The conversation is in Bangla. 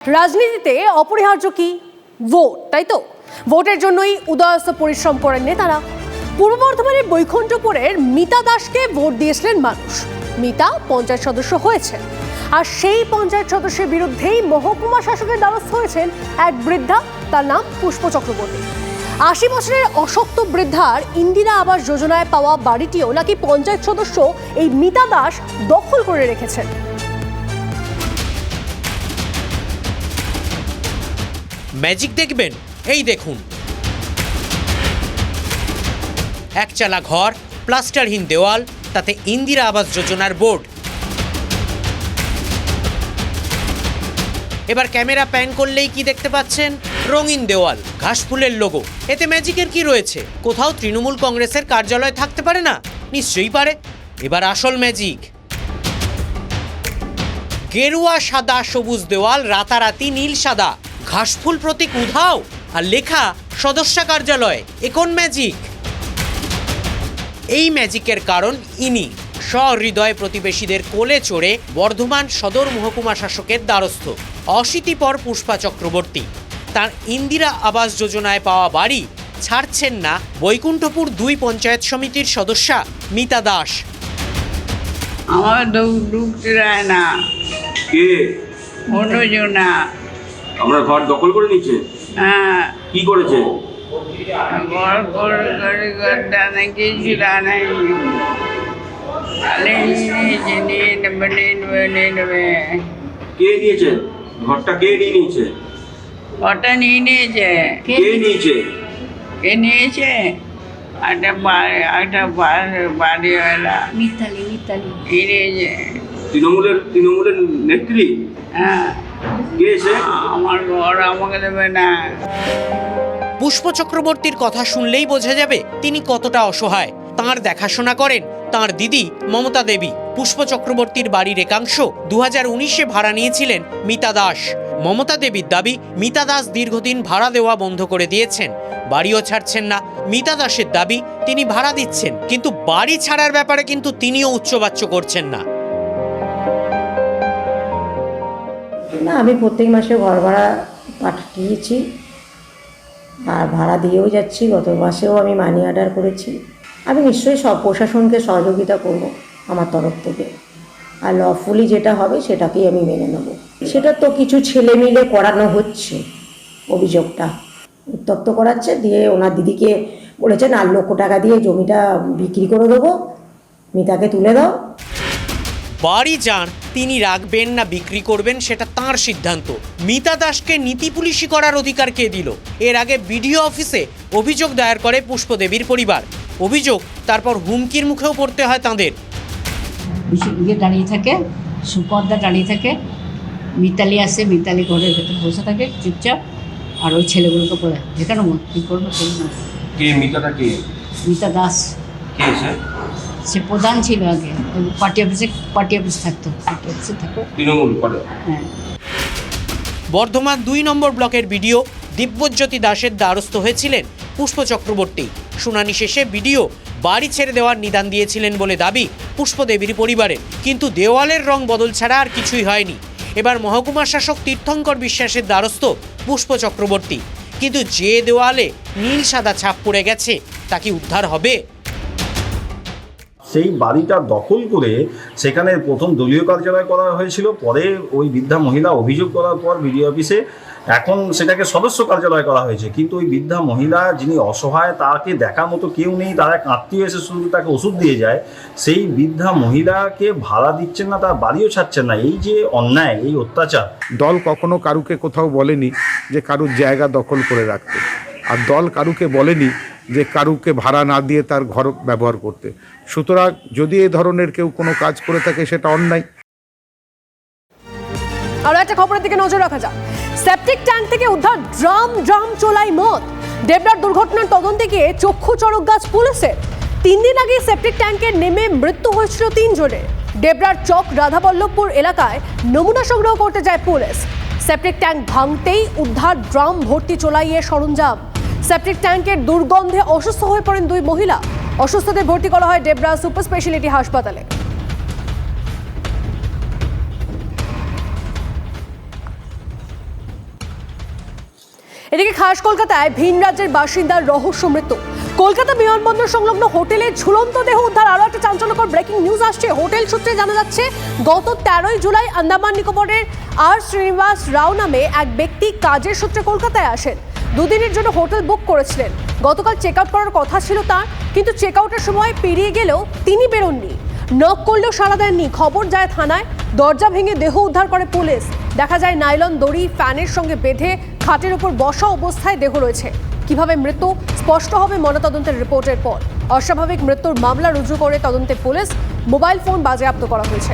রাজনীতিতে অপরিহার্য কি? ভোট, তাই তো? ভোটের জন্যই উদয়স্ত পরিশ্রম করেন নেতারা। পূর্ব বর্ধমানের বৈকুণ্ঠপুরের মিতা দাসকে ভোট দিয়েছিলেন মানুষ। মিতা পঞ্চায়েত সদস্য হয়েছেন। আর সেই পঞ্চায়েত সদস্যের বিরুদ্ধেই মহকুমা শাসকের দ্বারস্থ হয়েছেন এক বৃদ্ধা, তার নাম পুষ্প চক্রবর্তী। আশি বছরের অশক্ত বৃদ্ধার ইন্দিরা আবাস যোজনায় পাওয়া বাড়িটিও নাকি পঞ্চায়েত সদস্য এই মিতা দাস দখল করে রেখেছেন। ম্যাজিক দেখবেন? এই দেখুন। একচালা ঘর, প্লাস্টারহীন দেওয়াল, তাতে ইন্দিরা আবাস যোজনার বোর্ড। এবার ক্যামেরা প্যান করলেই কি দেখতে পাচ্ছেন? রঙিন দেওয়াল ঘাসফুলের লোগো এতে ম্যাজিকের কি রয়েছে? কোথাও তৃণমূল কংগ্রেসের কার্যালয় থাকতে পারে না? নিশ্চয়ই পারে। এবার আসল ম্যাজিক। গেরুয়া সাদা সবুজ দেওয়াল, রাতারাতি নীল সাদা। ঘাসফুল প্রতীক উধাও আর লেখা সদস্য কার্যালয়। একন ম্যাজিক এই ম্যাজিকের কারণ ইনি। সহৃদয় প্রতিবেশীদের কোলে চড়ে বর্ধমান সদর মহকুমা শাসকের দ্বারস্থ। অশীতিপর পুষ্পা চক্রবর্তী। তার ইন্দিরা আবাস যোজনায় পাওয়া বাড়ি ছাড়ছেন না বৈকুণ্ঠপুর দুই পঞ্চায়েত সমিতির সদস্যা মিতা দাস। আমার দৌড় ঢুকতে দেয় না কে? অন্যজনা আমরা ঘর দখল করে নিচ্ছে হ্যাঁ। কি করেছে? ঘর করে করে নাকি ছিল নাই কে নিয়েছে? ঘরটা কে নিয়ে নিয়েছে? ওটা নিয়ে নিয়েছে। কে নিয়েছে? কে নিয়েছে? একটা বাড়ি একটা বাড়ি বাড়িওয়ালা। মিতালি মিতালি। নিয়েছে। তৃণমূলের তৃণমূলের নেত্রী? হ্যাঁ। আমার ঘর আমাকে দেবে না। পুষ্প চক্রবর্তীর কথা শুনলেই বোঝা যাবে তিনি কতটা অসহায়। তাঁর দেখাশোনা করেন তাঁর দিদি মমতা দেবী। পুষ্প চক্রবর্তীর বাড়ির একাংশ দু হাজার উনিশে ভাড়া নিয়েছিলেন মিতা দাস। মমতা দেবীর দাবি মিতা দাস দীর্ঘদিন ভাড়া দেওয়া বন্ধ করে দিয়েছেন। বাড়িও ছাড়ছেন না। মিতা দাসের দাবি তিনি ভাড়া দিচ্ছেন। কিন্তু বাড়ি ছাড়ার ব্যাপারে কিন্তু তিনিও উচ্চবাচ্য করছেন না। না, আমি প্রত্যেক মাসে ঘর ভাড়া পাঠিয়েছি। আর ভাড়া দিয়েও যাচ্ছি, গত মাসেও আমি মানি অর্ডার করেছি। আমি নিশ্চয়ই সব প্রশাসনকে সহযোগিতা করব আমার তরফ থেকে। আর লফুলি যেটা হবে সেটাকেই আমি মেনে নেব। সেটা তো কিছু ছেলে মিলে করানো হচ্ছে অভিযোগটা। উত্তপ্ত করাচ্ছে, দিয়ে ওনার দিদিকে বলেছেন আর লক্ষ টাকা দিয়ে জমিটা বিক্রি করে দেবো মিতাকে তুলে দাও। বাড়ি যান তিনি রাখবেন না বিক্রি করবেন সেটা তাঁর সিদ্ধান্ত। মিতা দাসকে নীতি পুলিশি করার অধিকার কে দিল? এর আগে বিডিও অফিসে অভিযোগ দায়ের করে পুষ্পদেবীর পরিবার। অভিযোগ তারপর হুমকির মুখেও পড়তে হয় তাঁদের। ইয়ে দাঁড়িয়ে থাকে সুপর্দা দাঁড়িয়ে থাকে। মিতালি আসে মিতালি ঘরের ভেতর বসে থাকে চুপচাপ। আর ওই ছেলেগুলোকে বলে যেখানে মত কী করবে মিতাটা কে? মিতা দাস। কে সে প্রধান ছিল আগে। পার্টি অফিসে পার্টি অফিস থাকতো। পার্টি অফিসে থাকতো। তৃণমূল হ্যাঁ। বর্ধমান দুই নম্বর ব্লকের বিডিও দিব্যজ্যোতি দাসের দ্বারস্থ হয়েছিলেন পুষ্প চক্রবর্তী। শুনানি শেষে বিডিও বাড়ি ছেড়ে দেওয়ার নিদান দিয়েছিলেন বলে দাবি পুষ্পদেবীর পরিবারের কিন্তু দেওয়ালের রং বদল ছাড়া আর কিছুই হয়নি। এবার মহকুমা শাসক তীর্থঙ্কর বিশ্বাসের দ্বারস্থ পুষ্প চক্রবর্তী। কিন্তু যে দেওয়ালে নীল সাদা ছাপ পড়ে গেছে তা কি উদ্ধার হবে? সেই বাড়িটা দখল করে সেখানে প্রথম দলীয় কার্যালয় করা হয়েছিল। পরে ওই বৃদ্ধা মহিলা অভিযোগ করার পর বিডিও অফিসে এখন সেটাকে সদস্য কার্যালয় করা হয়েছে। কিন্তু ওই বৃদ্ধা মহিলা যিনি অসহায়, তাকে দেখার মতো কেউ নেই, তার এক আত্মীয় এসে শুধু তাকে ওষুধ দিয়ে যায়, সেই বৃদ্ধা মহিলাকে ভাড়া দিচ্ছেন না, তার বাড়িও ছাড়ছেন না। এই যে অন্যায়, এই অত্যাচার। দল কখনো কারুকে কোথাও বলেনি যে কারুর জায়গা দখল করে রাখতে। আর দল কারুকে বলেনি যে কারুকে ভাড়া না দিয়ে তার ঘর ব্যবহার করতে। সুতরাং যদি এ ধরনের কেউ কোনো কাজ করে থাকে, সেটা অন্যায়। আরও একটা খবরের দিকে নজর রাখা যাক। সেপটিক ট্যাঙ্ক থেকে উদ্ধার ড্রাম ড্রাম চোলাই মদ। দেবরার দুর্ঘটনার তদন্তে গিয়ে চক্ষু চড়ক গাছ পুলিশের। তিন দিন আগে সেপটিক ট্যাঙ্কে নেমে মৃত্যু হয়েছিল তিনজনের। ডেবরার চক রাধাবল্লভপুর এলাকায় নমুনা সংগ্রহ করতে যায় পুলিশ। সেপটিক ট্যাঙ্ক ভাঙতেই উদ্ধার ড্রাম ভর্তি চোলাইয়ের সরঞ্জাম। সেপটিক ট্যাঙ্কের দুর্গন্ধে অসুস্থ হয়ে পড়েন দুই মহিলা। অসুস্থদের ভর্তি করা হয় ডেবরা সুপার স্পেশালিটি হাসপাতালে। এদিকে খাস কলকাতায় ভিন রাজ্যের বাসিন্দার রহস্য মৃত্যু। কলকাতা বিমানবন্দর সংলগ্ন হোটেলে ঝুলন্ত দেহ উদ্ধার। আরও একটা চাঞ্চল্যকর ব্রেকিং নিউজ আসছে। হোটেল সূত্রে জানা যাচ্ছে, গত তেরোই জুলাই আন্দামান নিকোবরের আর শ্রীনিবাস রাও নামে এক ব্যক্তি কাজের সূত্রে কলকাতায় আসেন। দুদিনের জন্য হোটেল বুক করেছিলেন। গতকাল চেক আউট করার কথা ছিল তার, কিন্তু চেক আউটের সময় পেরিয়ে গেলেও তিনি বেরোননি। নক করলেও সাড়া দেননি। খবর যায় থানায়। দরজা ভেঙে দেহ উদ্ধার করে পুলিশ। দেখা যায় নাইলন দড়ি, ফ্যানের সঙ্গে বেঁধে খাটের উপর বসা অবস্থায় দেহ রয়েছে। কীভাবে মৃত্যু? স্পষ্ট হবে ময়নাতদন্তের রিপোর্টের পর। অস্বাভাবিক মৃত্যুর মামলা রুজু করে তদন্তে পুলিশ মোবাইল ফোন বাজেয়াপ্ত করা হয়েছে।